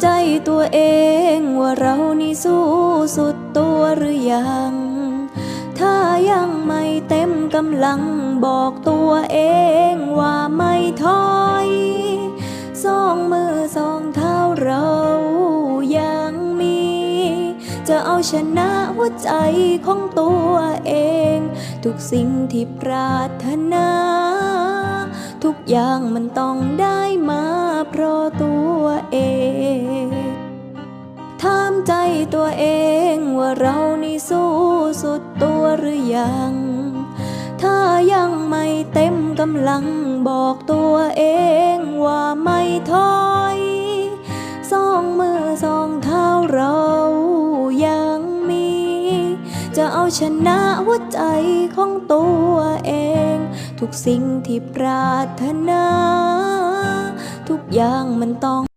ใจตัวเองว่าเรานี่สู้สุดตัวหรือยัง ถ้ายังไม่เต็มกำลังบอกตัวเองว่าไม่ถอยสองมือสองเท้าเรายังมี จะเอาชนะหัวใจของตัวเอง ทุกสิ่งที่ปรารถนา ทุกอย่างมันต้องได้มาเพราะตัว ตัวเองว่าเรานี่สู้สุดตัวหรือยัง ถ้ายังไม่เต็มกำลังบอกตัวเองว่าไม่ถอยสองมือสองเท้าเรายังมี จะเอาชนะหัวใจของตัวเอง ทุกสิ่งที่ปรารถนา ทุกอย่างมันต้อง